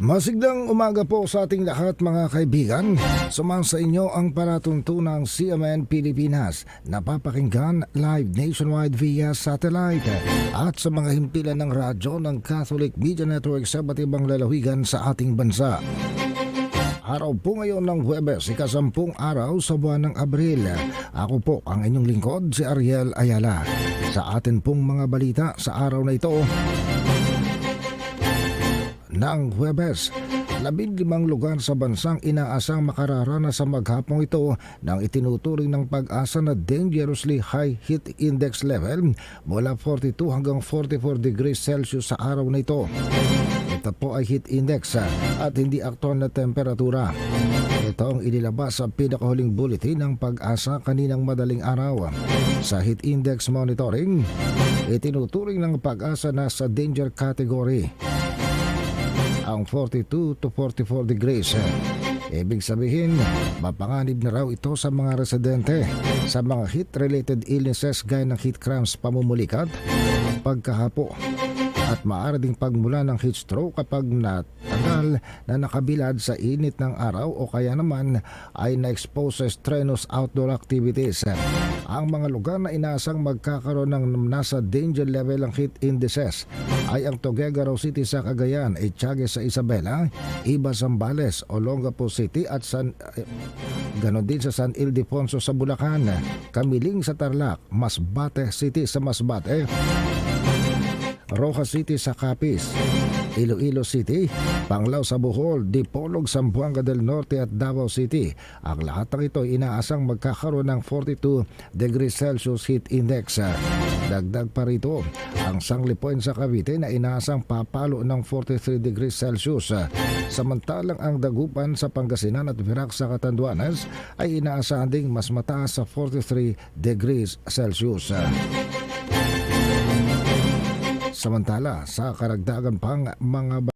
Masiglang umaga po sa ating lahat mga kaibigan. Suman sa inyo ang palatuntunang CMN Pilipinas. Napapakinggan live nationwide via satellite at sa mga himpilan ng radyo ng Catholic Media Network sa ba't ibang lalawigan sa ating bansa. Araw po ngayon ng Huwebes, ikasampung araw sa buwan ng Abril. Ako po ang inyong lingkod, si Ariel Ayala. Sa atin pong mga balita sa araw na ito, ng Huwebes. Labindlimang lugar sa bansang inaasang makararanas sa maghapong ito ng itinuturing ng pag-asa na dangerously high heat index level mula 42 hanggang 44 degrees Celsius sa araw na ito. Ito po ay heat index ah, at hindi aktual na temperatura. Ito ang inilabas sa pinakahuling bulletin ng pag-asa kaninang madaling araw. Sa heat index monitoring, itinuturing ng pag-asa na sa danger category ang 42 to 44 degrees. Ibig sabihin, mapanganib na raw ito sa mga residente sa mga heat-related illnesses gaya ng heat cramps pamumulikat, pagkahapo, at maaari ding pagmula ng heat stroke kapag natagal na nakabilad sa init ng araw o kaya naman ay na-expose sa strenuous outdoor activities. Ang mga lugar na inaasang magkakaroon ng nasa danger level ng heat indices ay ang Tuguegarao City sa Cagayan, Etiague sa Isabela, Iba Zambales, Olongapo City at San eh, ganon din sa San Ildefonso sa Bulacan, Kamiling sa Tarlac, Masbate City sa Masbate, Rojas City sa Capiz, Iloilo City, Panglao sa Bohol, Dipolog, Zamboanga del Norte at Davao City. Ang lahat ng ito inaasang magkakaroon ng 42 degrees Celsius heat index. Dagdag pa rito, ang Sanglipoen sa Cavite na inaasang papalo ng 43 degrees Celsius. Samantalang ang Dagupan sa Pangasinan at Virac sa Catanduanes ay inaasahan ding mas mataas sa 43 degrees Celsius. Samantala, sa karagdagan pang mga